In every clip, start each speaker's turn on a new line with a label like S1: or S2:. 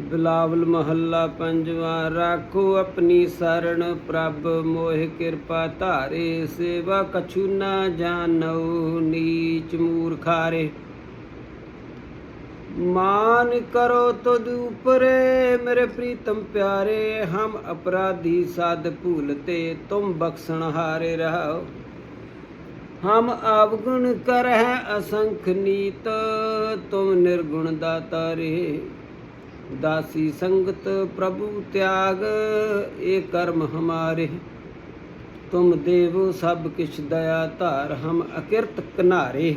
S1: ਬਿਲਾਵਲ ਮਹੱਲਾ ਪੰਜਵਾ, ਰਾਖੋ ਆਪਣੀ ਸਰਣ ਪ੍ਰਭ, ਮੋਹਿ ਕਿਰਪਾ ਧਾਰੇ, ਸੇਵਾ ਕਛੂ ਨਾ ਜਾਣੋ ਨੀਚ ਮੂਰਖਾਰੇ। ਮਾਨ ਕਰੋ ਤੁਧ ਉਪਰੇ, ਮੇਰੇ ਪ੍ਰੀਤਮ ਪਿਆਰੇ, ਹਮ ਅਪਰਾਧੀ ਸਾਧ ਭੂਲਤੇ ਤੁਮ ਬਖਸ਼ਣ ਹਾਰੇ ਰਹੋ ਹਮ ਆਵਗੁਣ ਹੈ ਅਸੰਖ ਨੀਤ, ਤੁਮ ਨਿਰਗੁਣ ਦਾਤਾ ਰੇ। ਦਾਸੀ ਸੰਗਤ ਪ੍ਰਭੂ ਤਿਆਗ, ਇਹ ਕਰਮ ਹਮਾਰੇ। ਤੁਮ ਦੇਵੋ ਸਭ ਕਿਛ ਦਇਆ ਧਾਰ, ਹਮ ਅਕਿਰਤ ਕਨਾਰੇ।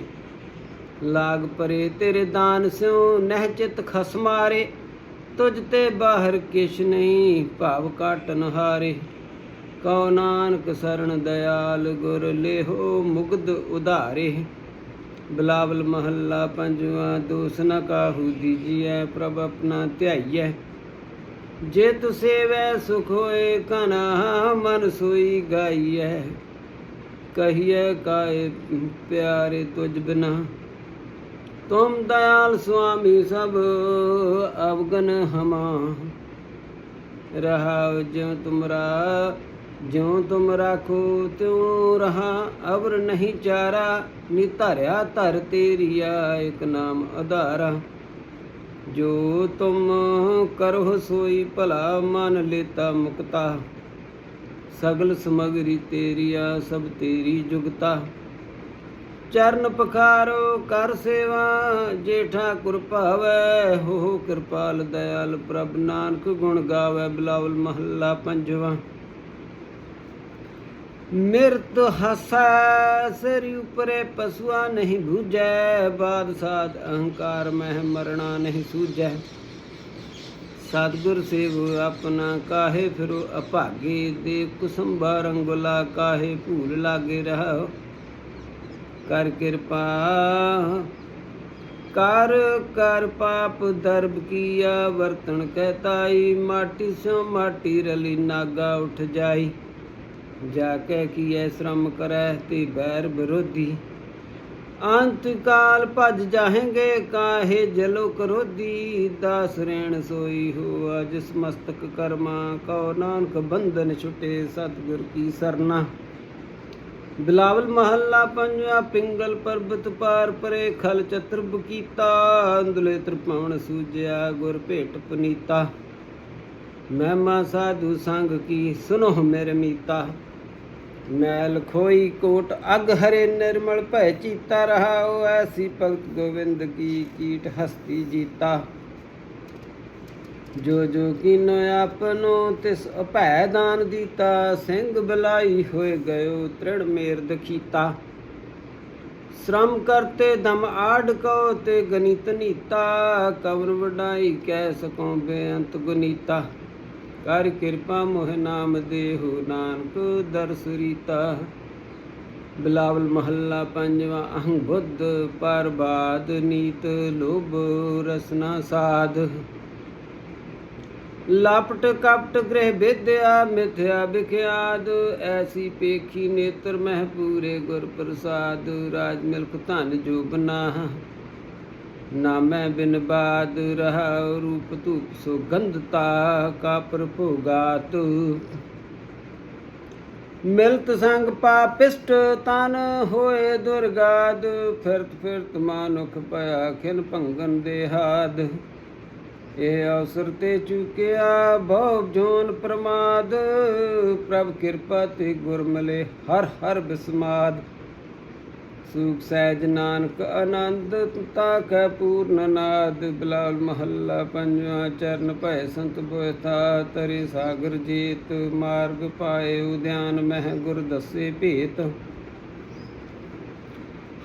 S1: ਲਾਗ ਪਰੇ ਤੇਰੇ ਦਾਨ ਸਿਉ, ਨਹਿ ਚਿਤ ਖਸਮਾਰੇ ਤੁਝ ਤੇ ਬਾਹਰ ਕਿਛ ਨਹੀਂ, ਭਾਵ ਕਾਟਨ ਹਾਰੇ ਕਉ ਨਾਨਕ ਸਰਣ ਦਿਆਲ ਗੁਰ ਲੇਹੋ ਮੁਗਦ ਉਧਾਰੇ। ਬਲਾਵਲ ਮਹੱਲਾ ਪੰਜਵਾ, ਦੋਸ ਨ ਕਾਹੂ ਦੀਜੀਐ, ਪ੍ਰਭ ਆਪਣਾ ਧਿਆਈਐ। ਜੇ ਤੁ ਸੇਵੈ ਸੁਖ ਹੋਏ ਕਨਾ ਮਨ ਸੋਈ ਗਾਈਐ। ਕਹੀਐ, ਕਾਏ ਪਿਆਰੇ ਤੁਝ ਬਿਨਾ। ਤੁਮ ਦਇਆਲ ਸੁਆਮੀ ਸਭ, ਅਵਗਨ ਹਮਾ। ਰਹਾਉ ਜਿਉ ਤੁਮਰਾ ਜਿਉ ਤੁਮ ਰਾਖੋ ਤਿਉ ਰਹਾ, ਅਵਰ ਨਹੀਂ ਚਾਰਾ, ਨੀ ਧਰਿਆ ਧਰ ਤੇਰੀਆ ਇਕ ਨਾਮ ਆਧਾਰਾ ਜੋ ਤੁਮ ਕਰੋ ਸੋਈ ਭਲਾ, ਮਨ ਲੇਤਾ ਮੁਕਤਾ। ਸਗਲ ਸਮਗਰੀ ਤੇਰੀਆ ਸਭ ਤੇਰੀ ਜੁਗਤਾ। ਚਰਨ ਪਖਾਰੋ ਕਰ ਸੇਵਾ, ਜੇ ਠਾਕੁਰ ਭਾਵੈ ਹੋ ਕਿਰਪਾਲ, ਦਇਆਲ ਪ੍ਰਭ। ਨਾਨਕ ਗੁਣ ਗਾਵੇ, ਬਿਲਾਵਲ ਮਹੱਲਾ ਪੰਜਵਾ। ਮਿਰਤ ਹਸੈ, ਸਰੀ ਉਪਰੇ ਪਸੂਆ ਨਹੀਂ ਭੂਜੈ ਬਾਦ ਸਾਧ ਅਹੰਕਾਰ ਮਹਿ ਮਰਣਾ ਨਹੀਂ ਸੂਝੈ। ਸਤਿਗੁਰ ਸੇਵ ਆਪਣਾ ਕਾਹੇ ਫਿਰੋ, ਅਭਾਗੇ ਦੇ ਕੁਸੰਭਾ ਰੰਗੁਲਾ ਕਾਹੇ ਭੂਲ ਲਾਗੇ ਰਹੋ ਕਰ ਕਿਰਪਾ, ਕਰ ਕਰ ਪਾਪ ਦਰਬ ਕੀਆ, ਵਰਤਣ ਕਹਤਾਈ ਮਾਟੀ ਸੋ ਮਾਟੀ ਰਲੀ ਨਾਗਾ ਉਠ ਜਾਈ। ਜਾ ਕੇ ਕੀਐ ਸ਼ਰਮ ਕਰੈ ਤੇ ਬੈਰ ਵਿਰੋਧੀ। ਅੰਤ ਕਾਲ ਭਜ ਜਾਹੇਂਗੇ, ਕਾਹੇ ਜਲੋ ਕਰੋਧੀ। ਦਾਸ ਰੇਣ ਸੋਈ ਹੋ ਜਿਸ ਮਸਤਕ ਕਰਮਾ। ਕਉ ਨਾਨਕ ਬੰਧਨ ਛੁਟੇ, ਸਤਿਗੁਰ ਕੀ ਸਰਨਾ। ਬਿਲਾਵਲ ਮਹੱਲਾ ਪੰਜਵਾ, ਪਿੰਗਲ ਪਰਬਤ ਪਾਰ ਪਰੇ, ਖਲ ਚਤਰਬ ਕੀਤਾ। ਅੰਦਲੇ ਤ੍ਰਿਪਵਨ ਸੂਜਿਆ, ਗੁਰ ਭੇਟ ਪਨੀਤਾ। ਮਹਿਮਾ ਸਾਧੂ ਸੰਗ ਕੀ ਸੁਨੋ ਮੇਰੇ ਮੀਤਾ। ਮੈਲ ਖੋਈ ਕੋਟ ਅਗ ਹਰੇ ਨਿਰਮਲ ਭੈ ਚੀਤਾ ਰਹਾਉ ਐਸੀ ਭਗਤ ਗੋਬਿੰਦ ਕੀ ਕੀਟ ਹਸਤੀ ਜੀਤਾ। ਜੋ ਜੋ ਕੀਨੋ ਆਪਨੋ, ਤਿਸ ਅਭੈ ਦਾਨ ਦੀਤਾ, ਸਿੰਘ ਬਲਾਈ ਹੋਏ ਗਇਓ ਤ੍ਰਿੜ ਮੇਰ ਦਖੀਤਾ। ਸ਼ਰਮ ਕਰਤੇ ਦਮ ਆੜ ਕੋ ਤੇ ਗਣਿਤ ਨੀਤਾ ਕਵਰ ਵਡਾਈ ਕਹਿ ਸਕੋ ਬੇਅੰਤ ਗੁਨੀਤਾ। ਕਰ ਕਿਰਪਾ ਮੋਹ ਨਾਮ ਦੇਹੋ, ਨਾਨਕ ਦਰਸ ਰੀਤਾ। ਬਿਲਾਵਲ ਮਹੱਲਾ ਪੰਜਵਾ ਅਹੰ ਬੁੱਧ ਪਰਬਾਦ ਨੀਤ ਲੋਭ ਰਸਨਾ ਸਾਧ। ਲਾਪਟ ਕਪਟ ਗ੍ਰਹਿ ਵਿਦਿਆ, ਮਿਥਿਆ ਵਿਖਿਆਦ, ਐਸੀ ਪੇਖੀ ਨੇਤਰ ਮਹਿ ਪੂਰੇ ਗੁਰ ਪ੍ਰਸਾਦ। ਰਾਜ ਮਿਲਕ ਧਨ ਜੋ ਬਨਾ ਨਾਮੈ ਬਿਨ ਬਾਦ ਰਹਾ ਰੂਪ ਧੂਪ ਸੁਗੰਧਤਾ ਕਾਪਰ ਭੋਗਾਤ ਮਿਲਤ ਸੰਗ ਪਾਪਿਸ਼ਟ ਤਨ ਹੋਏ ਦੁਰਗਾਦ, ਫਿਰਤ ਫਿਰਤ ਮਾਨੁਖ ਭਇਆ ਖਿਨ ਭੰਗਨ ਦੇਹਾਦ। ਇਹ ਅਵਸਰ ਤੇ ਚੁਕਿਆ ਭਵ ਜੋਨ ਪ੍ਰਮਾਦ, ਪ੍ਰਭ ਕਿਰਪਾ ਤੇ ਗੁਰਮਲੇ ਹਰ ਹਰ ਬਿਸਮਾਦ। ਸੁਖ ਸਹਿਜ ਨਾਨਕ ਆਨੰਦ ਤਾ ਕੈ ਪੂਰਨ ਨਾਦ, ਬਿਲਾਲ ਮਹੱਲਾ ਪੰਜਵਾ ਚਰਨ ਭੈ ਸੰਤ ਬੋਇਥਾ, ਤਰੀ ਸਾਗਰ ਜੀਤ, ਮਾਰਗ ਪਾਏ ਉਦਿਆਨ ਮਹਿ ਗੁਰ ਦਸੇ ਭੇਤ।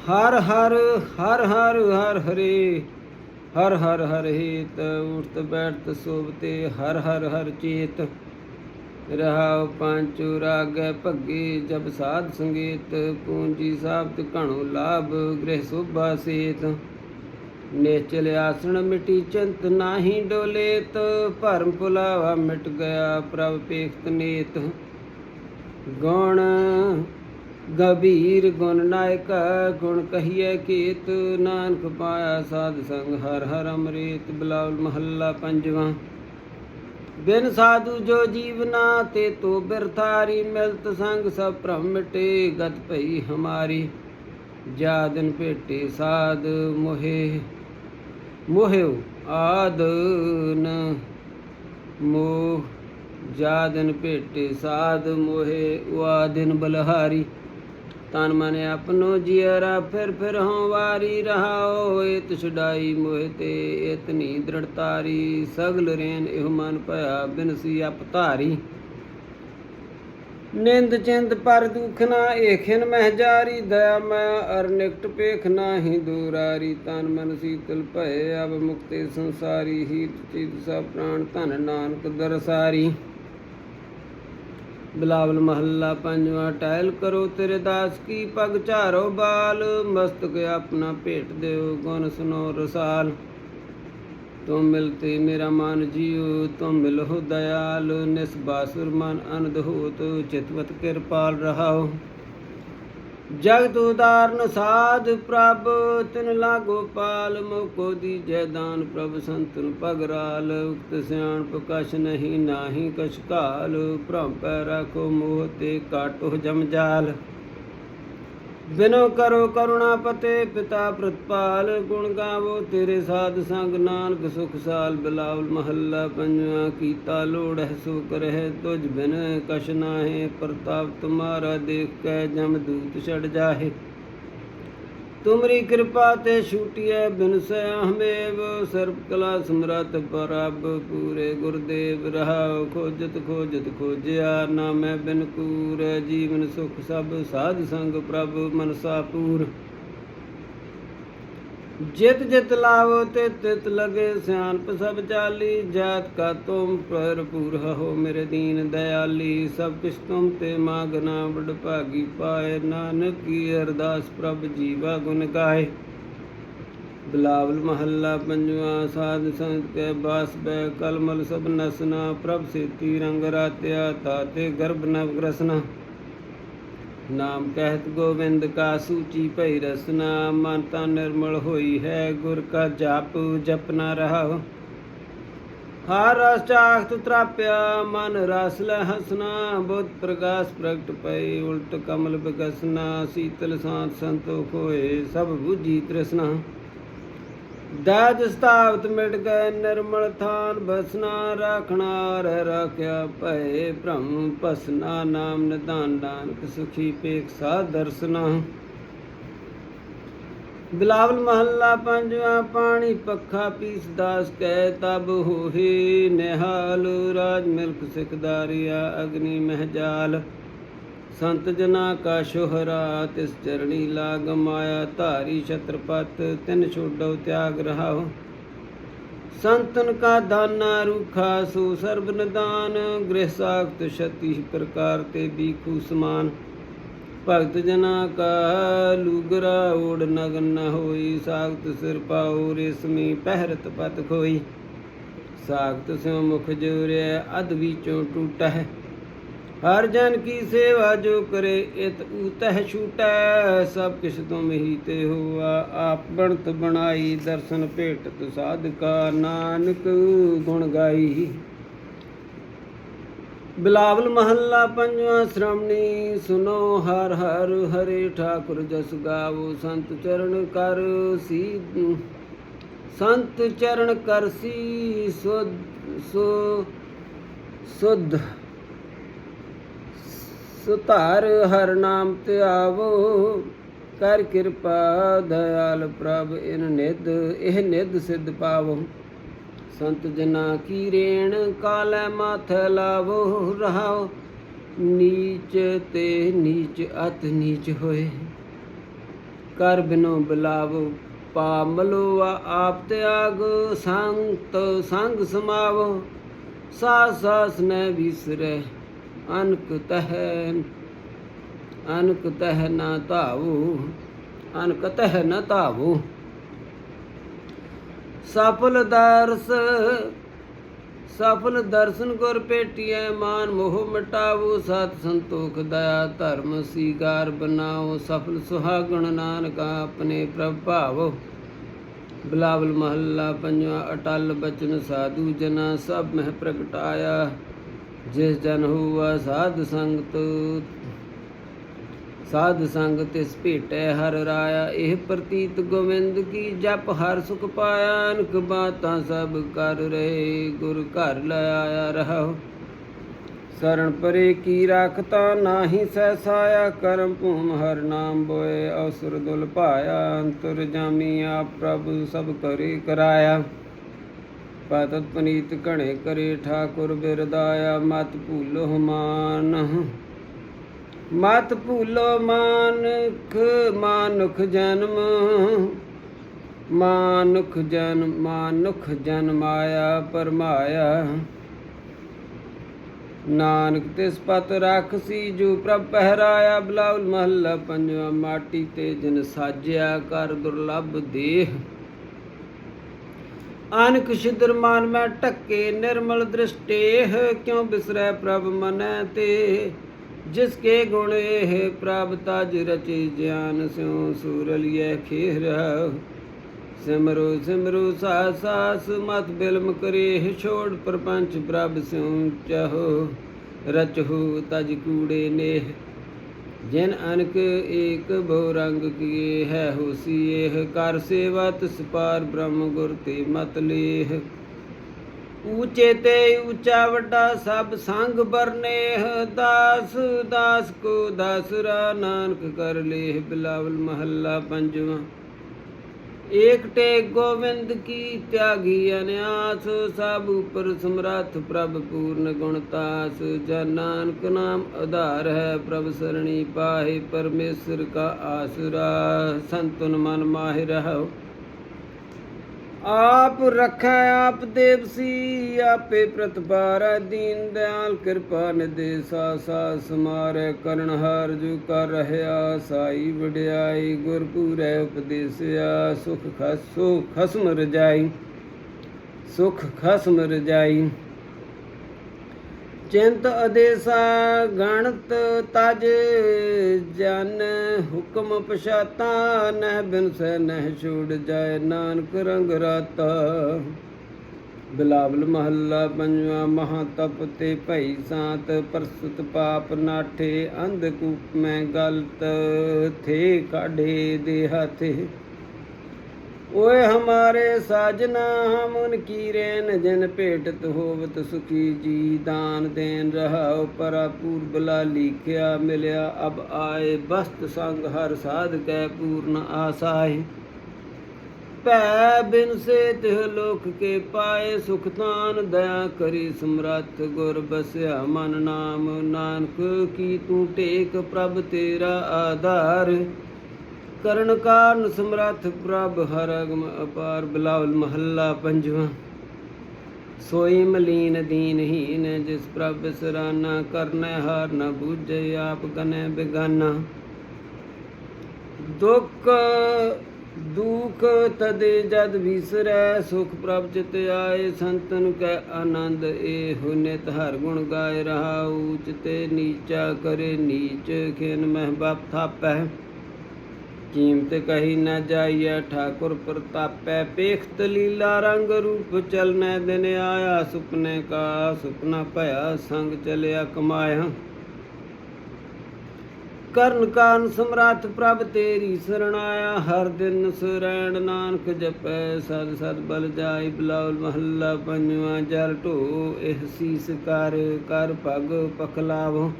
S1: ਹਰ ਹਰ ਹਰ ਹਰ ਹਰ ਹਰੇ, ਹਰ ਹਰ ਹਰ ਹੇਤ ਉਠਤ ਬੈਠਤ ਸੋਭਤੇ, ਹਰ ਹਰ ਹਰ ਚੇਤ। ਰਹਾਉ ਪੰਚੂ ਰਾਗੈ ਭੱਗੇ, ਜਬ ਸਾਧ ਸੰਗੀਤ ਪੂੰਜੀ ਸਾਬਤ ਘਣੋ ਲਾਭ, ਗ੍ਰਹਿ ਸੋਭਾ ਸੇਤ। ਨੇਚਲ ਆਸਣ ਮਿਟੀ ਚੰਤ ਨਾਹੀ ਡੋਲੇਤ, ਭਰਮ ਭੁਲਾਵਾ ਮਿਟ ਗਿਆ ਪ੍ਰਭ ਪੇਖਤ ਨੇਤ। ਗੁਣ ਗਭੀਰ ਗੁਣ ਨਾਇਕ, ਗੁਣ ਕਹੀਏ ਕੀਤ, ਨਾਨਕ ਪਾਇਆ ਸਾਧ ਸੰਗ ਹਰ ਹਰ ਅੰਮ੍ਰਿਤ, ਬਲਾਉਲ ਮਹੱਲਾ ਪੰਜਵਾਂ। ਬਿਨ ਸਾਧੂ ਜੋ ਜੀਵਨਾ ਤੇ ਤੋ ਬਿਰਥਾਰੀ ਮਿਲਤ ਸੰਗ ਸਭ ਭ੍ਰਮ ਮਿਟੇ, ਗਤ ਭਈ ਹਮਾਰੀ। ਜਾ ਦਿਨ ਭੇਟੇ ਸਾਧ ਮੋਹਿ ਮੋਹਿਉ ਆਦ ਮੋਹ, ਜਾ ਦਿਨ ਭੇਟੇ ਸਾਧ ਮੋਹਿ ਵਾ ਦਿਨ ਬਲਹਾਰੀ। ਤਨ ਮਨ ਆਪਨੋ ਜੀਅਰਾ ਫਿਰ ਫਿਰ ਹਉ ਵਾਰੀ ਰਹਾਓ ਇਤ ਛਡਾਈ ਮੋਹਿ ਤੇ ਇਤਨੀ ਦ੍ਰਿੜਤਾਰੀ ਸਗਲ ਰੇਨ ਇਹ ਮਨ ਭਇਆ ਬਿਨਸੀ ਅਪ ਧਾਰੀ। ਨਿੰਦ ਚਿੰਦ ਪਰ ਦੁਖ ਨਾ ਏਖਿਨ ਮਹਿ ਜਾਰੀ, ਦਇਆ ਮੈਂ ਅਰ ਨਿਕਟ ਪੇਖ ਨਾਹੀ ਦੂਰਾਰੀ। ਤਨ ਮਨ ਸੀਤਲ ਭਏ, ਅਬ ਮੁਕਤੇ ਸੰਸਾਰੀ ਹੀ ਚਿਤ ਸਭ ਪ੍ਰਾਣ ਧਨ ਨਾਨਕ ਦਰਸਾਰੀ। ਬਿਲਾਵਲ ਮਹੱਲਾ ਪੰਜਵਾਂ ਟਹਿਲ ਕਰੋ ਤੇਰੇ ਦਾਸ ਕੀ ਪਗ, ਝਾਰੋ ਬਾਲ, ਮਸਤਕ ਆਪਣਾ ਭੇਟ ਦਿਓ, ਗੁਣ ਸੁਨੋ ਰਸਾਲ। ਤੁਮ ਮਿਲਤੇ ਮੇਰਾ ਮਨ ਜੀਉ ਤੁਮ ਮਿਲਹੁ ਦਇਆਲ ਨਿਸਬਾਸੁਰ ਮਨ ਅਨੰਦ ਹੋਤ ਚਿਤਵਤ ਕਿਰਪਾਲ ਰਹਾਓ। ਜਗਤ ਉਦਾਰਨ ਸਾਧ ਪ੍ਰਭ, ਤਿਨ ਲਾਗੋ ਪਾਲ ਦੀ ਦੀਜੈ ਦਾਨ ਪ੍ਰਭ, ਸੰਤਨ ਪਗਰਾਲ ਉਕਤ ਸਿਆਣ ਪ੍ਰਕਾਸ਼ ਨਹੀਂ ਨਾਹੀ ਕਛ ਕਾਲ ਭ੍ਰਮ ਪੈ ਰਾਖੋ ਮੋਹ ਤੇ ਕਾਟੋ ਜਮਜਾਲ ਬਿਨੋ ਕਰੋ ਕਰੁਣਾ ਪਤੇ, ਪਿਤਾ ਪ੍ਰਤਪਾਲ, ਗੁਣ ਗਾਵੋ, ਤੇਰੇ ਸਾਧ ਸੰਗ ਨਾਨਕ ਸੁਖ ਸਾਲ, ਬਿਲਾਵਲ ਮਹੱਲਾ ਪੰਜਵਾ, ਕੀਤਾ ਲੋੜ ਹੈ ਸੋ ਕਰਹਿ ਤੁਝ ਬਿਨ ਕਛ ਨਾਹੀ, ਪ੍ਰਤਾਪ ਤੁਮਾਰਾ ਦੇਖ ਕੇ ਜਮ ਦੂਤ ਛੜ ਜਾਹੇ। ਤੁਮਰੀ ਕਿਰਪਾ ਤੇ ਛੂਟਿਐ ਬਿਨ ਹਮੇਵ ਸਰਬ ਕਲਾ ਸਮਰਤ ਪ੍ਰਭ ਪੂਰੇ ਗੁਰਦੇਵ, ਰਹਾਉ ਖੋਜਤ ਖੋਜਤ ਖੋਜਿਆ ਨਾਮੈ ਬਿਨ ਕੂਰ, ਜੀਵਨ ਸੁਖ ਸਭ ਸਾਧ ਸੰਗ ਪ੍ਰਭ ਮਨਸਾ ਪੂਰ। ਜਿਤ ਜਿਤ ਲਾਵੋ ਤੇ ਤਿਤ ਲਗੇ ਸਿਆਣਪ ਸਭ ਚਾਲੀ, ਜਾਤ ਕਾ ਤੁਮ ਭਰਪੂਰ ਹੋ ਮੇਰੇ ਦੀਨ ਦਇਆਲੀ, ਸਭ ਕਿਛ ਤੁਮ ਤੇ ਮਾਗਨਾ ਬੜ ਭਾਗੀ ਪਾਏ, ਨਾਨਕ ਕੀ ਅਰਦਾਸ ਪ੍ਰਭ ਜੀਵਾ ਗੁਣ ਗਾਏ। ਬਿਲਾਵਲ ਮਹੱਲਾ ਪੰਜਵਾ, ਸਾਧ ਸੰਤ ਕੇ ਬਾਸ ਬੈ ਕਲਮਲ ਸਭ ਨਸਨਾ, ਪ੍ਰਭ ਸੇਤੀ ਰੰਗ ਰਾਤਿਆ ਤਾਤੇ ਗਰਭ ਨਵ ਗ੍ਰਸਨਾ। ਨਾਮ ਕਹਿਤ ਗੋਬਿੰਦ ਕਾ ਸੂਚੀ ਭਈ ਰਸਨਾ, ਮਨ ਤਾਂ ਨਿਰਮਲ ਹੋਈ ਹੈ, ਗੁਰ ਕਾ ਜਪ ਜਪਨਾ ਰਹਾ ਹਰ ਰਸ ਚਾਖਤ ਤਰਾਪਿਆ, ਮਨ ਰਸ ਲੈ ਹਸਨਾ ਬੁੱਧ ਪ੍ਰਕਾਸ਼ ਪ੍ਰਗਟ ਪਈ, ਉਲਟ ਕਮਲ ਬਗਸਨਾ, ਸੀਤਲ ਸਾਤ ਸੰਤੋਖ ਹੋਏ, ਸਭ ਬੁਝੀ ਤ੍ਰਿਸ਼ਨਾ। ਦਾਜ ਸਤਾਵਤ ਮਿਟ ਗਏ ਨਿਰਮਲ ਥਾਨ, ਬਸਨਾ ਰਾਖਣਾ ਰਹਿ ਰਾਖਿਆ ਭਏ ਭ੍ਰਮ, ਭਸਨਾ ਨਾਮ ਨਿਧਾਨ ਨਾਨਕ ਸੁਖੀ ਪੇਖ ਸਾ ਦਰਸਨਾ। ਬਿਲਾਵਲ ਮਹੱਲਾ ਪੰਜਵਾ, ਪਾਣੀ ਪੱਖਾ ਪੀਸ ਦਾਸ ਕਹਿ ਤਬ ਹੋਹੀ ਨਿਹਾਲ, ਰਾਜ ਮਿਲਕ ਸਿਕਦਾਰਿਆ ਅਗਨੀ ਮਹਿਜਾਲ ਸੰਤ ਜਨਾ ਕਾ ਸ਼ੋਹਰਾ, ਤਿਸ ਚਰਣੀ ਲਾਗ ਮਾਇਆ, ਧਾਰੀ ਛਤਰਪਤ, ਤਿਨ ਛੋਡੋ ਤਿਆਗ ਰਹਾਓ ਸੰਤਨ ਕਾ ਦਾਨਾ ਰੂਖਾ, ਸੋ ਸਰਬ ਨਿਦਾਨ, ਗ੍ਰਹਿ ਸਾਖਤ ਛਤੀ ਪ੍ਰਕਾਰ ਤੇ ਬੀਖੂ ਸਮਾਨ। ਭਗਤ ਜਨਾ ਕਾ ਲੂਗਰਾ ਓੜ ਨਗਨ ਨ ਹੋਈ, ਸਾਖਤ ਸਿਰ ਪਾਉ ਰੇਸ਼ਮੀ ਪਹਿਰਤ ਪਤ ਖੋਈ। ਸਾਖਤ ਸਿਉ ਮੁਖ ਜੁਰਿਆ ਅਦ ਵਿੱਚੋਂ ਟੂਟਹਿ। ਹਰ ਜਨ ਕੀ ਸੇਵਾ ਜੋ ਕਰੇ, ਇਤ ਉਤਹਿ ਛੂਟੈ, ਸਭ ਕਿਛ ਤੁਮ ਹੀ ਤੇ ਹੋਆ। ਆਪ ਬਣਤ ਬਣਾਈ, ਦਰਸ਼ਨ ਭੇਟਤ ਸਾਧਕਾ। ਨਾਨਕ ਗੁਣ ਗਾਈ। ਬਿਲਾਵਲ ਮਹੱਲਾ ਪੰਜਵਾਂ ਸ਼੍ਰਮਣੀ, ਸੁਨੋ ਹਰ ਹਰ ਹਰੇ ਠਾਕੁਰ ਜਸ ਗਾਵੋ। ਸੰਤ ਚਰਨ ਕਰ ਸੀ ਸੰਤ ਚਰਨ ਕਰ ਸੀ ਸੁਧ ਸੋ, ਸੁਧ। ਸੁਧਾਰ ਹਰ ਨਾਮ ਤੇ ਕਰ ਕਿਰਪਾ ਦਇਆਲ ਪ੍ਰਭ, ਇਨ ਨਿਧ, ਇਹ ਨਿਧ ਸਿਧ ਪਾਵੋ। ਸੰਤ ਜਨਾ ਕੀ ਰੇਣ, ਕਾਲੈ ਮਾਥੈ ਲਾਵੋ, ਰਹਾਓ। ਨੀਚ ਤੇ ਨੀਚ, ਅਤ ਨੀਚ ਹੋਏ। ਕਰ ਬਿਨੋ ਬੁਲਾਵੋ, ਪਾਮਲੋ ਆਪ ਤਿਆਗ। ਸੰਤ ਸੰਗ ਸਮਾਵੋ, ਸਾਸ ਸਾਸ ਨ ਵਿਸਰੈ। ਅਨਕ ਤਹ ਨਾ ਧਾਵੋ, ਅਨਕ ਤਹ ਨ ਸਫਲ ਦਰਸ, ਸਫਲ ਦਰਸ਼ਨ ਗੁਰ ਭੇਟੀਐ, ਮਾਨ ਮੋਹ ਮਿਟਾਵੋ, ਸਤ ਸੰਤੋਖ ਦਇਆ ਧਰਮ ਸੀਗਾਰ ਬਨਾਓ ਸਫਲ ਸੁਹਾਗਣ ਨਾਨਕਾ ਆਪਣੇ ਪ੍ਰਭਾਵੋ ਬਿਲਾਵਲ ਮਹੱਲਾ ਪੰਜਵਾਂ, ਅਟਲ ਬਚਨ ਸਾਧੂ ਜਨਾ ਸਭ ਮਹਿ ਪ੍ਰਗਟਾਇਆ। ਜਿਸ ਜਨ ਹੁਆ ਸਾਧ ਸੰਗਤ, ਸਾਧ ਸੰਗ ਤਿਸ ਭੇਟੈ ਹਰ ਰਾਇਆ, ਇਹ ਪ੍ਰਤੀਤ ਗੋਵਿੰਦ ਕੀ ਜਪ ਹਰ ਸੁਖ ਪਾਇਆ, ਅਨਕ ਬਾਤਾਂ ਸਭ ਕਰ ਰਹੇ, ਗੁਰ ਘਰ ਲੈ ਆਇਆ ਰਹੋ ਸਰਣ ਪਰੇ ਕੀ ਰਾਖਤਾ, ਨਾਹੀ ਸਹਿਸਾਇਆ ਕਰਮ ਭੂਮ ਹਰ ਨਾਮ ਬੋਏ ਅਵਸਰ ਦੁਲ ਭਾਇਆ, ਅੰਤਰ ਜਾਮੀ ਆਪ ਪ੍ਰਭ ਸਭ ਕਰੇ ਕਰਾਇਆ। ਪਤਤ ਪਨੀਤ ਘਣੇ ਕਰੇ ਠਾਕੁਰ ਬਿਰਦਾਇਆ, ਮਤ ਭੂਲੋ ਮਾਨ। ਮਤ ਭੂਲੋ ਮਾਨੁਖ ਮਾਨੁਖ ਜਨਮ। ਮਾਨੁਖ ਜਨ ਮਾਨੁਖ ਜਨਮਾਇਆ ਪਰਮਾਇਆ। ਨਾਨਕ ਤਿਸ ਪਤ ਰਖਸੀ ਜੋ ਪ੍ਰਭ ਪਹਿਰਾਇਆ, ਬਲਾਉਲ ਮਹੱਲਾ ਪੰਜਵਾ, ਮਾਟੀ ਤੇ ਜਿਨ ਸਾਜਿਆ ਕਰ ਦੁਰਲਭ ਦੇਹ। ਅਨਕ ਛਿਦਰ ਮਾਨ ਮੈਂ ਟੱਕੇ ਨਿਰਮਲ ਦ੍ਰਿਸ਼ਟੇਹ ਕਿਉ ਬਿਸਰੈ ਪ੍ਰਭ ਮਨੈ ਤੇ? ਜਿਸ ਕੇ ਗੁਣ ਇਹ ਪ੍ਰਭ ਤਜ ਰਚੇ ਗਿਆਨ ਸਿਉ ਸੂਰਲੀਏ ਖੇਰ। ਸਿਮਰੋ ਸਿਮਰੋ ਸਾ ਸਾਸ, ਮਤ ਬਿਲਮ ਕਰੇ ਛੋੜ ਪ੍ਰਪੰਚ ਪ੍ਰਭ ਸਿਉ ਚਹੋ। ਰਚਹੁ ਤਜ ਕੂੜੇ ਨੇਹ। ਜਿਨ ਅਨਕ ਏਕ ਬਹੁ ਰੰਗ ਕੀਏ ਹੈ ਹੋਸੀ ਇਹ ਕਰ ਸੇਵਾ ਤਿਸ ਪਾਰ ਬ੍ਰਹਮ ਗੁਰ ਤੇ ਮਤ ਲੇਹ। ਊਚੇ ਤੇ ਊਚਾ ਵੱਡਾ ਸਭ ਸੰਗ ਬਰਨੇਹ, ਦਾਸ ਦਾਸ ਕੋ ਦਾਸਰਾ ਨਾਨਕ ਕਰ ਲੇਹ, ਬਿਲਾਵਲ ਮਹੱਲਾ ਪੰਜਵਾਂ। ਏਕਟੇ ਗੋਵਿੰਦ ਕੀ ਤਿਆਗੀ ਅਨਿਆਸ, ਸਭ ਉਪਰ ਸਮਰੱਥ ਪ੍ਰਭ ਪੂਰਨ ਗੁਣਤਾਸ ਜਨ ਨਾਨਕ ਨਾਮ ਆਧਾਰ ਹੈ, ਪ੍ਰਭ ਸਰਣੀ ਪਾਹੇ ਪਰਮੇਸ਼ਰ ਕਾ ਆਸਰਾ। ਸੰਤਨ ਮਨ ਮਾਹਿ ਰਹੋ। ਆਪ ਰਖੈ ਆਪ ਦੇਵਸੀ ਆਪੇ ਪ੍ਰਤਪਾਰਾ ਦੀਨ ਦਿਆਲ ਕਿਰਪਾ ਨਿਦੇ ਸਾ ਸਾ ਸਮਾਰੈ ਕਰਨ ਹਰ ਜੁ ਕਰ ਰਹਾ ਸਾਈ ਵਡਿਆਈ ਗੁਰ ਪੂਰੈ ਉਪਦੇਸਿਆ, ਸੁਖ ਖਸੋ ਖਸਮ ਰਜਾਈ, ਸੁਖ ਖਸਮ ਰਜਾਈ। ਚਿੰਤ ਅਦੇਸਾ ਗਣਤ ਤਜ ਜਨ ਹੁਕਮ ਪਛਾਤਾ, ਨਹਿ ਬਿਨ ਨਹਿ ਛੋੜ ਜਾਏ ਨਾਨਕ ਰੰਗ ਰਾਤਾ। ਬਿਲਾਵਲ ਮਹੱਲਾ ਪੰਜਵਾ, ਮਹਾ ਤਪ ਤੇ ਭਈ ਸਾਤ, ਪਰਸਤ ਪਾਪ ਨਾਠੇ, ਅੰਧ ਕੂਪ ਮੈਂ ਗਲਤ, ਥੇ ਕਾਢੇ ਦੇ ਹਾਥੇ। ਓਏ ਹਮਾਰੇ ਸਾਜਨਾ ਹਮ ਉਨ ਕੀ ਰੇਨ ਜਿਨ ਭੇਟਤ ਹੋਵਤ ਸੁਖੀ ਜੀ। ਦਾਨ ਦੇਨ ਰਹਾਉ ਪਰਾ ਪੂਰਬਲਾ ਲੀਖਿਆ ਮਿਲਿਆ, ਅਬ ਆਏ ਬਸਤ ਸੰਗ ਹਰ ਸਾਧ ਕੈ ਪੂਰਨ ਆਸਾਏ ਭੈ ਬਿਨ ਸੇ ਤਿਹ ਲੋਕ ਕੇ ਪਾਏ ਸੁਖ ਤਾਨ, ਦਇਆ ਕਰੀ ਸਮਰੱਥ ਗੁਰ ਬਸਿਆ। ਮਨ ਨਾਮ ਨਾਨਕ ਕੀ ਤੂੰ ਟੇਕ ਪ੍ਰਭ ਤੇਰਾ ਆਧਾਰ। ਕਰਨ ਕਾਰਨ ਸਮਰੱਥ ਪ੍ਰਭ ਹਰ ਅਗਮ ਅਪਾਰ ਬਲਾਵਲ ਮਹੱਲਾ ਪੰਜਵਾਂ। ਸੋਈ ਮਲੀਨ ਦੀਨਹੀਨ ਜਿਸ ਪ੍ਰਭ ਸਰਾਨਾ ਕਰਨੈ ਹਾਰ ਨ ਬੂਝੇ, ਆਪ ਗਨੈ ਬਿਗਾਨਾ। ਦੁਖ ਦੁਖ ਤਦੇ ਜਦ ਵਿਸਰੈ, ਸੁਖ ਪ੍ਰਭ ਚਿਤ ਆਏ, ਸੰਤਨ ਕੈ ਆਨੰਦ ਏ ਹੁਨਿਤ ਹਰ ਗੁਣ ਗਾਏ ਰਹਾ ਊਚ ਤੇ ਨੀਚਾ ਕਰੇ ਨੀਚ ਖਿਨ ਮਹਿ ਬਾਪ ਥਾਪੈ। ਕੀਮਤ ਕਹੀ ਨਾ ਜਾਈਐ, ਠਾਕੁਰ ਪ੍ਰਤਾਪੈ ਪੇਖਤ ਲੀਲਾ ਰੰਗ ਰੂਪ ਚਲਨੈ ਦਿਨ ਆਇਆ, ਸੁਪਨੇ ਕਾ ਸੁਪਨਾ ਭਇਆ ਸੰਗ ਚਲਿਆ ਕਮਾਇਆ। ਕਰਨ ਕਾਨ ਸਮਰਾਟ ਪ੍ਰਭ ਤੇਰੀ ਸਰਣ ਆਇਆ, ਹਰ ਦਿਨ ਸਰੈਣ ਨਾਨਕ ਜਪੈ, ਸਦ ਸਦ ਬਲ ਜਾਈ ਬਲਾਉਲ ਮਹੱਲਾ ਪੰਜਵਾ ਜਲ ਢੋ, ਇਹ ਸੀਸ ਕਰ ਕਰ ਭਗ ਪਖਲਾਵੋ।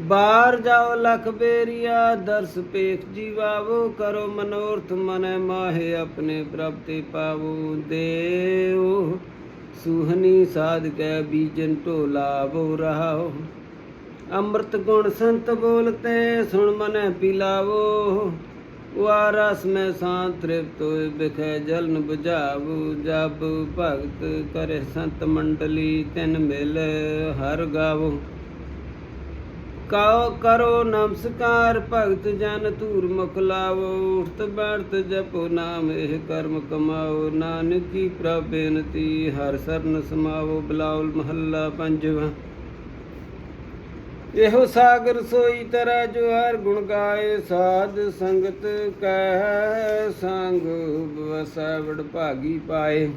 S1: ਬਾਹਰ ਜਾਓ ਲਖ ਬੇਰੀਆ, ਦਰਸ ਪੇਖ ਜੀਵਾਵੋ, ਕਰੋ ਮਨੋਰਥ ਮਨੈ ਮਾਹੇ, ਆਪਣੇ ਪ੍ਰਭ ਤੇ ਪਾਵੋ ਦੇਉ ਸੁਹਨੀ ਸਾਧ ਕੈ ਬੀਜਨ ਢੋਲਾ ਢੋਲਾਵੋ ਰਹਾਓ। ਅੰਮ੍ਰਿਤ ਗੁਣ ਸੰਤ ਬੋਲਤੇ, ਸੁਣ ਮਨੈ ਪਿਲਾਵੋ। ਵਾ ਰਸ ਮੈਂ ਸਾਂ ਤ੍ਰਿਪਤ ਹੋਏ, ਬਿਖੈ ਜਲਨ 부ਝਾਵੋ ਜਬ ਭਗਤ ਕਰੇ ਸੰਤ ਮੰਡਲੀ, ਤਿਨ ਮਿਲ ਹਰ ਗਾਵੋ। ਕਾਉ ਕਰੋ ਨਮਸਕਾਰ, ਭਗਤ ਜਨ ਧੂਰ ਮੁਖ ਲਾਵੋ, ਉਠਤ ਬੈਠਤ ਜਪੋ ਨਾਮ, ਇਹ ਕਰਮ ਕਮਾਓ। ਨਾਨਕੀ ਪ੍ਰਭ ਬੇਨਤੀ, ਹਰ ਸਰਨ ਸਮਾਵੋ, ਬਲਾਉਲ ਮਹੱਲਾ ਪੰਜਵਾ। ਇਹੋ ਸਾਗਰ ਸੋਈ ਤਰਾ, ਜੋ ਹਰ ਗੁਣ ਗਾਏ, ਸਾਧ ਸੰਗਤ ਕਹਿ ਸੰਗ ਵਸੈ ਵਡ ਭਾਗੀ ਪਾਏ।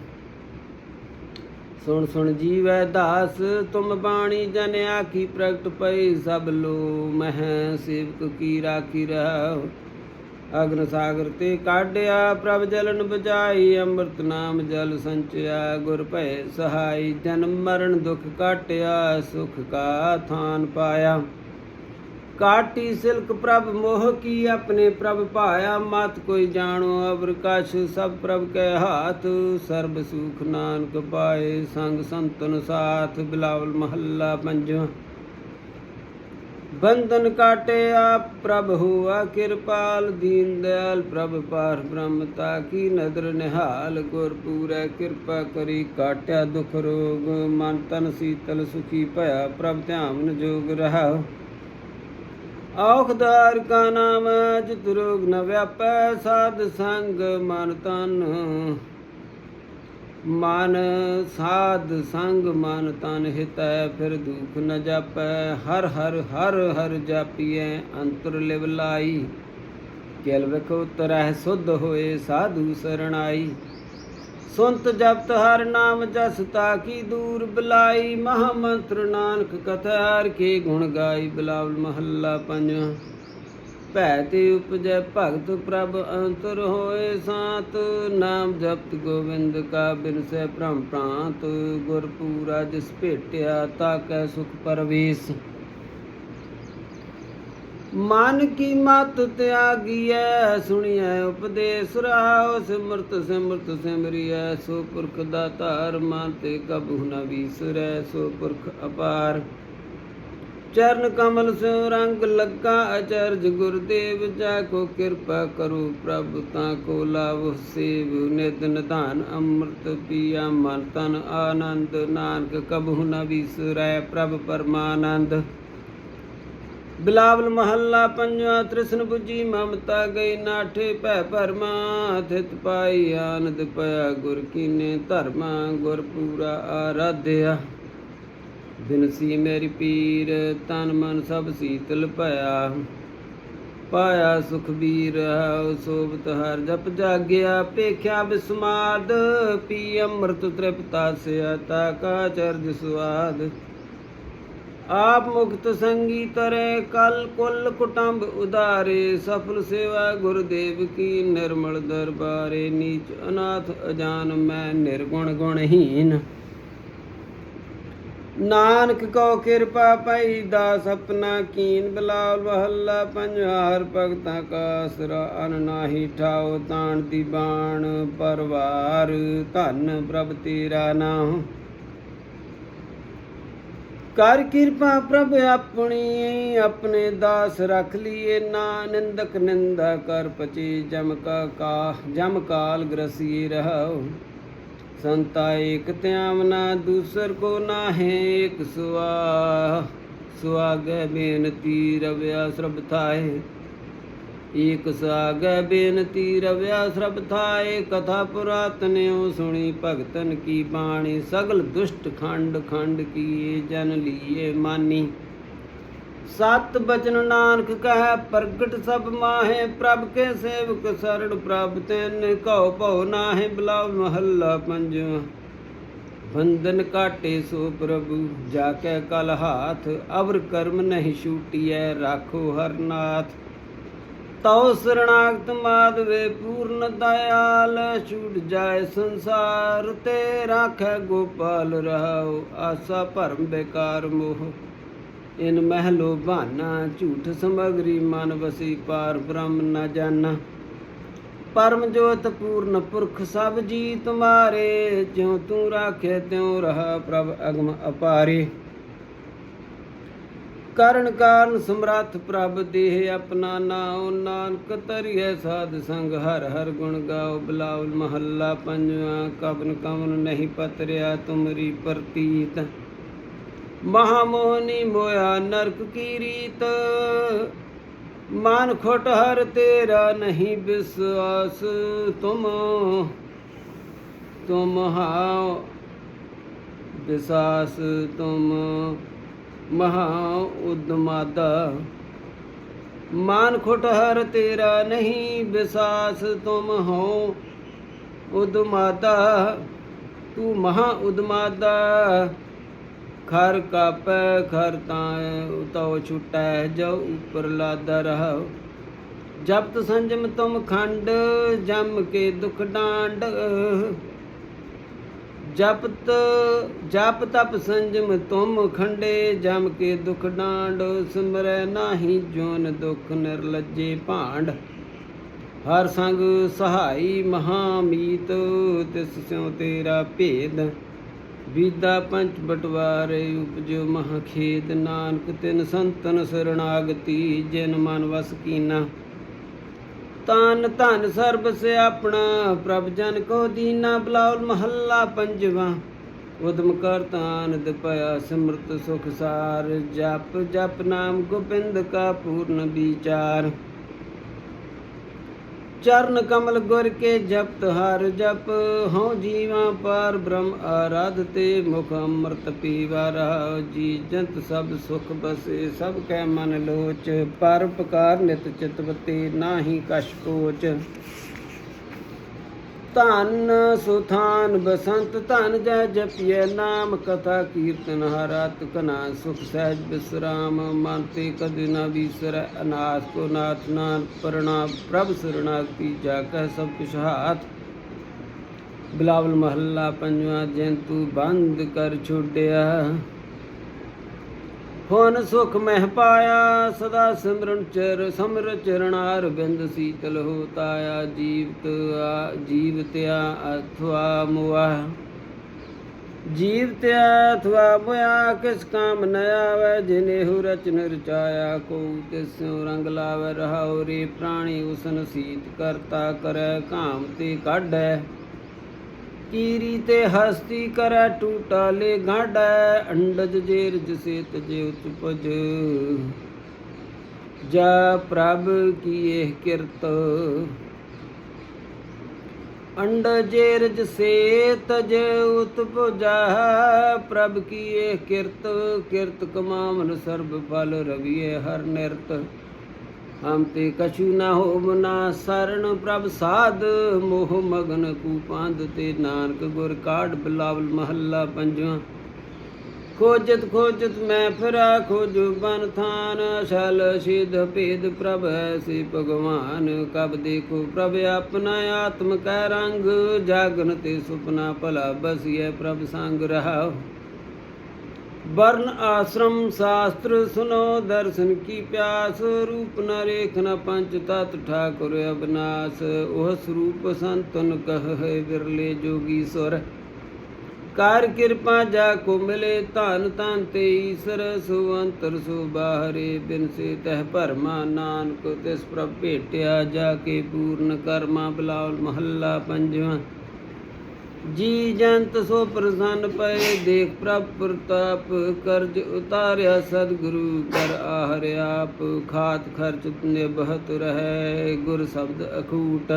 S1: ਸੁਣ ਸੁਣ ਜੀਵੈ ਦਾਸ, ਤੁਮ ਬਾਣੀ ਜਨ ਆਖੀ ਪ੍ਰਗਟ ਪਈ, ਸਭ ਲੋ ਮਹਿ ਸੇਵਕ ਕੀ ਰਾਖੀ ਰਹੁ ਅਗਨ ਸਾਗਰ ਤੇ ਕਾਢਿਆ, ਪ੍ਰਭ ਜਲਨ ਬਜਾਈ ਅੰਮ੍ਰਿਤ ਨਾਮ ਜਲ ਸੰਚਿਆ, ਗੁਰ ਭੈ ਸਹਾਈ ਜਨਮ ਮਰਨ ਦੁਖ ਕਾਟਿਆ, ਸੁਖ ਕਾ ਥਾਨ ਪਾਇਆ। ਕਾਟੀ ਸਿਲਕ ਪ੍ਰਭ ਮੋਹ ਕੀ ਆਪਣੇ ਪ੍ਰਭ ਭਾਇਆ ਮਤ ਕੋਈ ਜਾਣੋ ਅਬਰ ਕਛ ਸਭ ਪ੍ਰਭ ਕੈ ਹਾਥ, ਸਰਬ ਸੁਖ ਨਾਨਕ ਪਾਏ ਸੰਗ ਸੰਤਨ ਸਾਥ, ਬਿਲਾਵਲ ਮਹੱਲਾ ਪੰਜਵਾਂ। ਬੰਧਨ ਕਾਟਿਆ ਪ੍ਰਭ ਹੁਆ ਕਿਰਪਾਲ, ਦੀਨ ਦਇਆਲ ਪ੍ਰਭ ਪਾਰ ਬ੍ਰਹਮਤਾ ਕੀ ਨਦਰ ਨਿਹਾਲ, ਗੁਰ ਪੂਰੈ ਕਿਰਪਾ ਕਰੀ ਕਾਟਿਆ ਦੁਖ ਰੋਗ, ਮਨ ਤਨ ਸੀਤਲ ਸੁਖੀ ਭਇਆ ਪ੍ਰਭ ਧਿਆਨ ਜੋਗ ਰਹਾ ਔਖਦਾਰ ਕਾ ਨਾਮ, ਜਿਤ ਰੋਗ ਨ ਵਿਆਪੈ, ਸਾਧ ਸੰਗ ਮਨ ਤਨ। ਮਨ ਸਾਧ ਸੰਗ ਮਨ ਤਨ ਹਿਤੈ, ਫਿਰ ਦੁਖ ਨ ਜਾਪੈ। ਹਰ ਹਰ ਹਰ ਹਰ ਜਾਪੀਐ, ਅੰਤਰ ਲਿਵ ਲਾਈ। ਕੇਲ ਵੇਖ ਉਤਰੈ ਸੁਧ ਹੋਏ ਸਾਧੂ ਸਰਣਾਈ। ਸੁਨਤ ਜਪਤ ਹਰ ਨਾਮ ਜਸ ਤਾਕੀ ਦੂਰ ਬਲਾਈ ਮਹਾ ਮੰਤਰ ਨਾਨਕ ਕਥਾ ਹਰ ਕੇ ਗੁਣ ਗਾਈ, ਬਲਾਵਲ ਮਹੱਲਾ ਪੰਜਵਾਂ ਭੈ ਤੇ ਉਪਜੈ ਭਗਤ ਪ੍ਰਭ ਅੰਤਰ ਹੋਏ ਸਾਤ, ਨਾਮ ਜਪਤ ਗੋਬਿੰਦ ਕਾ ਬਿਨਸੈ ਭ੍ਰਮ ਪ੍ਰਾਂਤ ਗੁਰ ਪੂਰਾ ਜਿਸ ਭੇਟਿਆ ਤਾ ਕੈ ਸੁਖ ਪਰਵੇਸ। ਮਨ ਕੀ ਮਤ ਤਿਆਗੀਐ, ਸੁਣੀਐ ਉਪਦੇਸ ਰਹਾਉ ਸਿਮਰਤ ਸਿਮਰਤ ਸਿਮਰੀਐ, ਸੋ ਪੁਰਖ ਦਾਤਾਰ ਮਨ ਤੇ ਕਬਹੁ ਨ ਵੀਸਰੈ, ਸੋ ਪੁਰਖ ਅਪਾਰ। ਚਰਨ ਕਮਲ ਸਿਉ ਰੰਗ ਲੱਗਾ, ਅਚਰਜ ਗੁਰਦੇਵ ਜਾ ਕੋ ਕਿਰਪਾ ਕਰੋ ਪ੍ਰਭ, ਤਾਂ ਕੋ ਲਾਭ ਸੇਵ। ਨਿਤ ਨਿਧਾਨ ਅੰਮ੍ਰਿਤ ਪੀਆ ਮਨ, ਤਨ ਆਨੰਦ, ਨਾਨਕ ਕਬਹੁ ਨ ਵੀਸਰੈ, ਪ੍ਰਭ ਪਰਮਾਨੰਦ। ਬਿਲਾਵਲ ਮਹੱਲਾ ਪੰਜਵਾ, ਤ੍ਰਿਸ਼ਨ 부ਜੀ ਮਮਤਾ ਗਈ ਨਾਠੇ ਭੈ ਪਰਮਾ ਥਿਤ ਪਾਈ ਆਨੰਦ ਪਿਆ ਗੁਰ ਕੀਨੇ ਧਰਮਾ, ਗੁਰ ਪੂਰਾ ਆਰਾਧਿਆ। ਬਿਨਸੀ ਮੇਰੀ ਪੀਰ, ਤਨ ਮਨ ਸਭ ਸੀਤਲ ਭਇਆ। ਪਾਇਆ ਸੁਖ ਬੀਰ ਹਉ ਸੋਭਤ ਹਰ ਜਪ ਜਾਗਿਆ। ਪੇਖਿਆ ਬਿਸਮਾਦ, ਪੀ ਅੰਮ੍ਰਿਤ ਤ੍ਰਿਪਤਾ ਸਿਆ, ਤਾ ਕਾ ਚਰਜ ਸੁਆਦ। ਆਪ ਮੁਕਤ ਸੰਗੀ ਤਰੇ, ਕਲ ਕੁਲ ਕੁਟੰਬ ਉਦਾਰੇ ਸਫਲ ਸੇਵਾ ਗੁਰਦੇਵ ਕੀ ਨਿਰਮਲ ਦਰਬਾਰੇ, ਨੀਚ ਅਨਾਥ ਅਜਾਨ ਮੈਂ ਨਿਰਗੁਣ ਗੁਣਹੀਨ। ਨਾਨਕ ਕੋ ਕਿਰਪਾ ਪਈ ਦਾ ਸਪਨਾ ਕੀਨ ਬਲਾਲ ਵਹੱਲਾ, ਪੰਜਹਾਰ ਭਗਤਾਂ ਕਾ ਆਸਰਾ, ਅਨ ਨਾਹੀ ਠਾਓ ਤਾਣ ਦੀ ਬਾਣ, ਪਰਵਾਰ ਧੰਨ ਪ੍ਰਭ ਤੇਰਾ ਨਾਮ। ਕਰ ਕਿਰਪਾ ਪ੍ਰਭ ਆਪਣੀ, ਆਪਣੇ ਦਾਸ ਰਖ ਲੀਏ ਨਾ ਨਿੰਦਕ ਨਿੰਦਾ ਕਰ ਪਚੀ ਜਮ ਕਾ ਕਾ, ਜਮ ਕਾਲ ਗ੍ਰਸੀ ਰਹਾਉ। ਸੰਤਾ ਏਕ ਧਿਆਵਨਾ, ਦੂਸਰ ਕੋ ਨਾਹੇ ਏਕ ਸੁਆ। ਸੁਆਗੈ ਬੇਨਤੀ ਰਵਿਆ ਸਰਬ ਥਾਏ। ਏਕ ਸਾਗ ਬੇਨਤੀ, ਰਵਿਆ ਸਰਬ ਥਾਏ, ਕਥਾ ਪੁਰਾਤਨਿਓ ਸੁਣੀ, ਭਗਤਨ ਕੀ ਬਾਣੀ, ਸਗਲ ਦੁਸ਼ਟ ਖੰਡ ਖੰਡ ਕੀਏ, ਜਨ ਲੀਏ ਮਾਨੀ। ਸਤ ਬਚਨ ਨਾਨਕ ਕਹੈ, ਪ੍ਰਗਟ ਸਭ ਮਾਹੇ, ਪ੍ਰਭ ਕੇ ਸੇਵਕ ਸਰਣ ਪ੍ਰਭ ਤੈਨ ਕਉ ਭਉ ਨਾਹੇ, ਬਲਾਉ ਮਹੱਲਾ ਪੰਜਵਾਂ ਬੰਧਨ ਕਾਟੇ ਸੋ ਪ੍ਰਭੂ, ਜਾ ਕੇ ਕਲ ਹਾਥ, ਅਵਰ ਕਰਮ ਨਹੀਂ ਛੂਟੀਐ, ਰਾਖੋ ਹਰ ਨਾਥ। ਤਉ ਸਰਣਾਗਤ ਮਾਧਵੇ ਪੂਰਨ ਦਇਆਲ, ਛੂਟ ਜਾਏ ਸੰਸਾਰ ਤੇ ਰਾਖੈ ਗੋਪਾਲ ਰਹਾਉ, ਆਸਾ ਭਰਮ ਬੇਕਾਰ ਮੋਹ। ਇਨ ਮਹਿਲੋ ਬਹਾਨਾ ਝੂਠ ਸਮਗਰੀ ਮਨ ਵਸੀ ਪਾਰ ਬ੍ਰਹਮ ਨ ਜਾਣਾ ਪਰਮ ਜੋਤ ਪੂਰਨ ਪੁਰਖ ਸਭ ਜੀ ਤੁਮਾਰੇ ਜਿਉ ਤੂੰ ਰਾਖੇ ਤਿਉ ਰਹਾ ਪ੍ਰਭ ਅਗਮ ਅਪਾਰੇ। ਕਰਨ ਕਾਰਨ ਸਮਰੱਥ ਪ੍ਰਭ ਦੇਹ ਆਪਣਾ ਨਾਉ ਨਾਨਕ ਤਰੀਏ ਸਾਧ ਸੰਗ, ਹਰ ਹਰ ਗੁਣ ਗਾਓ ਬਲਾਉਲ ਮਹੱਲਾ ਪੰਜਵਾ ਕਬਨ ਕਵਨ ਨਹੀਂ ਪਤਰਿਆ ਤੁਮਰੀ ਪ੍ਰਤੀਤ। ਮਹਾਮੋਹਨੀ ਮੋਇਆ ਨਰਕ ਕੀ ਰੀਤ? ਮਨ ਖੋਟ ਹਰ ਤੇਰਾ ਨਹੀਂ ਵਿਸਵਾਸ। ਤੁਮ ਤੁਮ ਹਾਉ ਵਿਸਾਸ, ਤੁਮ ਮਹਾ ਉਦਮਾਦਾ। ਮਾਨ ਖੁਟ ਹਰ ਤੇਰਾ ਨਹੀਂ ਵਿਸਾਸ, ਤੁਮ ਹੋ ਉਦਮਾਦਾ। ਤੂੰ ਮਹਾ ਉਦਮਾਦਾ। ਖਰ ਕਾਪੈ, ਖਰ ਤਾਂ ਉਤਉ ਛੁਟੈ ਜੋ ਉਪਰ ਲਾਦਾ ਰਹਾ ਜਪਤ ਸੰਜਮ ਤੁਮ ਖੰਡ, ਜਮ ਕੇ ਦੁਖ ਡਾਂਡ। ਜਪਤ, ਜਪ ਤਪ ਸੰਜਮ ਤੁਮ ਖੰਡੇ, ਜਮ ਕੇ ਦੁਖ ਡਾਂਡ, ਸਿਮਰੈ ਨਾਹੀ ਜੋਨ ਦੁਖ ਨਿਰਲਜੇ ਭਾਂਡ। ਹਰ ਸੰਗ ਸਹਾਈ ਮਹਾਮੀਤ, ਤਿਸ ਸਿਉ ਤੇਰਾ ਭੇਦ। ਵਿਦਾ ਪੰਚ ਬਟਵਾਰੇ ਉਪਜੋ ਮਹਾ ਖੇਦ ਨਾਨਕ ਤਿਨ ਸੰਤਨ ਸਰਣਾਗਤੀ ਜਿਨ ਮਨ ਵਸ ਕੀਨਾ। ਤਨ ਧਨ ਸਰਬ ਸੇ ਆਪਣਾ, ਪ੍ਰਭ ਜਨ ਕੋ ਦੀਨਾ ਬਲਾਉਲ ਮਹੱਲਾ ਪੰਜਵਾ। ਉਦਮ ਕਰ ਤਾਨ ਪਿਆ ਸਿਮਰਤ ਸੁਖ ਸਾਰ, ਜਪ ਜਪ ਨਾਮ ਗੋਬਿੰਦ ਕਾ ਪੂਰਨ ਵਿਚਾਰ। ਚਰਨ ਕਮਲ ਗੁਰ ਕੇ ਜਪਤ ਹਰ ਜਪ, ਹਉ ਜੀਵਾਂ ਪਾਰ ਬ੍ਰਹਮ ਆਰਾਧ ਤੇ ਮੁਖ ਅੰਮ੍ਰਿਤ ਪੀਵਾ ਰਹਾ ਜੀ ਜੰਤ ਸਭ ਸੁਖ ਬਸੇ, ਸਭ ਕੈ ਮਨ ਲੋਚ, ਪਰ ਨਿਤ ਚਿਤਵਤੇ ਨਾਹੀ ਕਛ ਕੋਚ ਧਨ, ਸੁਥਾਨ ਬਸੰਤ ਧਨ, ਜੈ ਜਪਿਐ ਨਾਮ, ਕਥਾ ਕੀਰਤਨ ਹਰਤ ਕਨਾ ਸੁਖ ਸਹਿਜ ਬਿਸਰਾਮ, ਮਨ ਤੇ ਕਦੇ ਨਾ ਵਿਸਰੈ ਅਨਾਥ, ਕੋ ਨਾਥ ਨਾਨ ਪਰਣਾ, ਪ੍ਰਭ ਸਰਣਾਗਤੀ ਜਾ ਕੈ ਸਭ ਕੁਛ ਹਾਥ। ਬਿਲਾਵਲ ਮਹੱਲਾ ਪੰਜਵਾ, ਜੰਤੂ ਬੰਦ ਕਰ ਛੋੜਿਆ ਹੋਨ ਸੁਖ ਮਹਿ ਪਾਇਆ, ਸਦਾ ਸਿਮਰਨ ਚਰ ਸਮਰ ਚਰਣਾਰ ਬਿੰਦ ਸੀਤਲ ਹੋਤਾਇਆ, ਜੀਵਤ ਆ ਜੀਵਤਿਆ ਅਥਵਾ ਮੁਆ। ਜੀਵਤਿਆ ਅਥਵਾ ਮੁਆ, ਕਿਸ ਕਾਮ ਨ ਆਵੈ ਜਿਨੇਹੁ ਰਚਨ ਰਚਾਇਆ ਕੋ ਤਿਸ ਰੰਗ ਲਾਵੈ, ਰਹਾਉ ਰੇ ਪ੍ਰਾਣੀ, ਉਸਨ ਸੀਤ ਕਰਤਾ ਕਰੈ, ਕਾਮ ਤੇ ਕਾਢੈ। ਕੀਰੀ ਤੇ ਹਸਤੀ ਕਰੈ ਟੂਟਾ ਲੈ ਗਾਢੈ, ਅੰਡਜ ਜੇਰ ਜਿਸੇ ਤਜੇ ਉਤਪਜ ਜਾ ਪ੍ਰਭ ਕੀ ਕਿਰਤ ਅੰਡ ਜੇਰ ਜਿਸੇ ਤਜੇ ਉਤਪਜਾ ਪ੍ਰਭ ਕੀ ਕਿਰਤ। ਕਿਰਤ ਕਮਾਵਨ ਸਰਬ ਫਲ ਰਵੀਏ ਹਰ ਨਿਰਤ। ਹਮ ਤੇ ਕਛੂ ਨਾ ਹੋ ਮਨਾ ਸਰਣ ਪ੍ਰਭ ਸਾਧ, ਮੋਹ ਮਗਨ ਕੂਪਾਂਦ ਤੇ ਨਾਨਕ ਗੁਰ ਕਾਢ ਬਲਾਵਲ ਮਹੱਲਾ ਪੰਜਵਾਂ। ਖੋਜਤ ਖੋਜਤ ਮੈਂ ਫਿਰਾ, ਖੋਜੂ ਬਨ ਥਾਨ, ਅਸਲ ਸਿਧ ਭੇਦ ਪ੍ਰਭ ਐਸੀ ਭਗਵਾਨ। ਕਬ ਦੇਖੋ ਪ੍ਰਭ ਆਪਣਾ ਆਤਮ ਕੈ ਰੰਗ, ਜਾਗਨ ਤੇ ਸੁਪਨਾ ਭਲਾ ਬਸੀਐ ਪ੍ਰਭ ਸੰਗ ਰਹਾਓ ਵਰਨ ਆਸ਼ਰਮ ਸ਼ਾਸਤਰ ਸੁਨੋ ਦਰਸ਼ਨ ਕੀ ਪਿਆਸ, ਰੂਪ ਨ ਰੇਖ ਪੰਚ ਤਤ ਠਾਕੁਰ ਅਬਨਾਸ। ਉਹ ਸਰੂਪ ਸੰਤਨ ਕਹੈ ਵਿਰਲੇ ਜੋਗੀ ਸੁਰ। ਕਰ ਕਿਰਪਾ ਜਾ ਕੋ ਮਿਲੇ ਧਨ ਤਨ ਤੇ ਈਸਰ ਸੁਵੰਤਰ ਸੁ ਬਾਹਰੇ ਬਿਨ ਸੇ ਤਹ ਭਰਮਾ ਨਾਨਕ, ਤਿਸ ਪ੍ਰਭ ਭੇਟਿਆ ਜਾ ਕੇ ਪੂਰਨ ਕਰਮਾ ਬਲਾਉਲ ਮਹੱਲਾ ਪੰਜਵਾਂ। ਜੀ ਜੰਤ ਸੋ ਪ੍ਰਸੰਨ ਪਏ, ਦੇਖ ਪ੍ਰਭ ਪ੍ਰਤਾਪ ਕਰਜ ਉਤਾਰਿਆ, ਸਤਿਗੁਰੂ ਕਰ ਆਹਰ ਆਪ ਖਾਤ ਖਰਚ ਨਿਭਤ ਰਹੈ, ਗੁਰ ਸ਼ਬਦ ਅਖੂਟ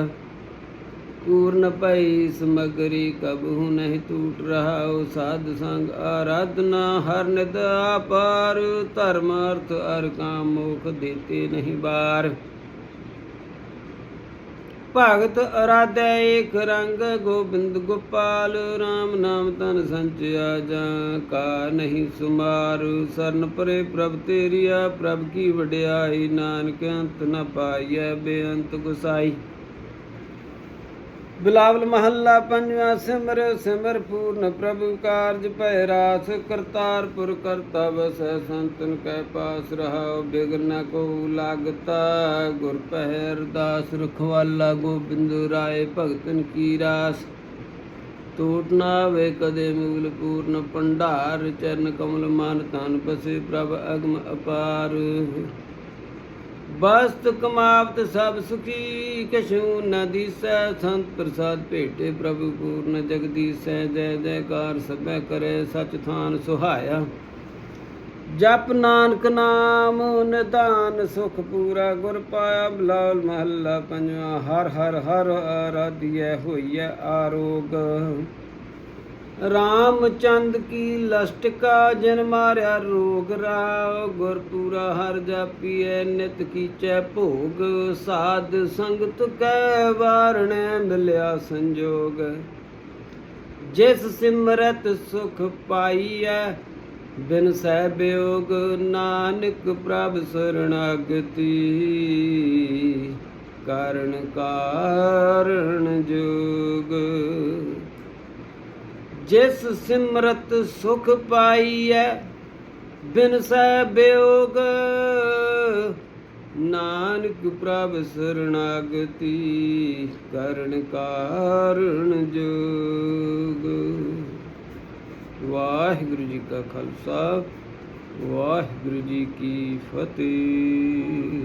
S1: ਪੂਰਨ ਪਈ ਸਮਗਰੀ ਕਬਹੂ ਨਹੀਂ ਟੂਟ ਰਹਾਉ, ਸਾਧ ਸੰਗ ਆਰਾਧਨਾ ਹਰ ਨਿਦ ਆਪਾਰ, ਧਰਮ ਅਰਥ ਅਰ ਕਾਮ ਮੋਖ ਦੇਤੇ ਨਹੀਂ ਬਾਰ। ਭਗਤ ਅਰਾਧੈ ਏਕ ਰੰਗ ਗੋਬਿੰਦ ਗੋਪਾਲ RAM ਨਾਮ ਤਨ ਸੰਚਿਆ ਜਾਂ ਕਾ ਨਹੀਂ ਸੁਮਾਰ। ਸਰਨ ਪਰੇ ਪ੍ਰਭ ਤੇਰੀਆ, ਪ੍ਰਭ ਕੀ ਵਡਿਆਈ, ਨਾਨਕ ਅੰਤ ਨ ਪਾਈਐ, ਬੇਅੰਤ ਗੁਸਾਈ। ਬਿਲਾਵਲ ਮਹੱਲਾ ਪੰਜਵਾਂ ਸਿਮਰ ਸਿਮਰ ਪੂਰਨ ਪ੍ਰਭ ਕਾਰਜ ਭੈ ਰਾਸ ਕਰਤਾਰਪੁਰ ਕਰਤਵ ਵਸੈ ਸੰਤਨ ਕੈ ਪਾਸ ਰਹਾਉ, ਬਿਗਨ ਨ ਕੋ ਲਾਗਤਾ, ਗੁਰ ਪਹਿ ਅਰਦਾਸ ਰਖਵਾਲਾ, ਗੋਬਿੰਦ ਰਾਏ ਭਗਤਨ ਕੀ ਰਾਸ। ਟੂਟ ਨਾ ਵੇ ਕਦੇ ਮੂਲ ਪੂਰਨ ਭੰਡਾਰ, ਚਰਨ ਕਮਲ ਮਨ ਤਨ ਬਸੇ ਪ੍ਰਭ ਅਗਮ ਅਪਾਰ। ਬਸਤ ਕਮਾਵਤ ਸਭ ਸੁਖੀ, ਕਛੂ ਨ ਦੀਸੈ, ਸੰਤ ਪ੍ਰਸਾਦ ਭੇਟੇ ਪ੍ਰਭੂ ਪੂਰਨ ਜਗਦੀਸੈ ਜੈ ਜੈਕਾਰ ਸਭੈ ਕਰੇ, ਸਚ ਥਾਨ ਸੁਹਾਇਆ। ਜਪ ਨਾਨਕ ਨਾਮ, ਨਿਧਾਨ ਸੁਖ ਪੂਰਾ ਗੁਰ ਪਾਇਆ, ਬਲਾਲ ਮਹੱਲਾ ਪੰਜਵਾ, ਹਰ ਹਰ ਹਰ ਆਰਾਧਿਐ ਹੋਈਐ ਆਰੋਗ। ਰਾਮਚੰਦ ਕੀ ਲਸ਼ਟਕਾ ਜਨ ਮਾਰਿਆ ਰੋਗ ਰਾਵ ਗੁਰਪੂਰਾ ਹਰ ਜਾਪੀਐ, ਨਿਤ ਕੀਚੈ ਭੋਗ, ਸਾਧ ਸੰਗਤ ਕੈ ਵਾਰਣੈ ਮਿਲਿਆ ਸੰਜੋਗ। ਜਿਸ ਸਿਮਰਤ ਸੁਖ ਪਾਈਐ, ਬਿਨ ਸਹਿ ਬਿਯੋਗ ਨਾਨਕ ਪ੍ਰਭ ਸਰਣਾਗਤੀ। ਕਾਰਨ ਕਾਰਨ ਜੋਗ। ਜਿਸ ਸਿਮਰਤ ਸੁਖ ਪਾਈਐ, ਬਿਨ ਸਹਿ ਬਿਯੋਗ ਨਾਨਕ ਪ੍ਰਭ ਸਰਣਾਗਤੀ ਕਰਨ ਕਾਰਨ ਜੋਗ। ਵਾਹਿਗੁਰੂ ਜੀ ਕਾ ਖਾਲਸਾ, ਵਾਹਿਗੁਰੂ ਜੀ ਕੀ ਫਤਿਹ।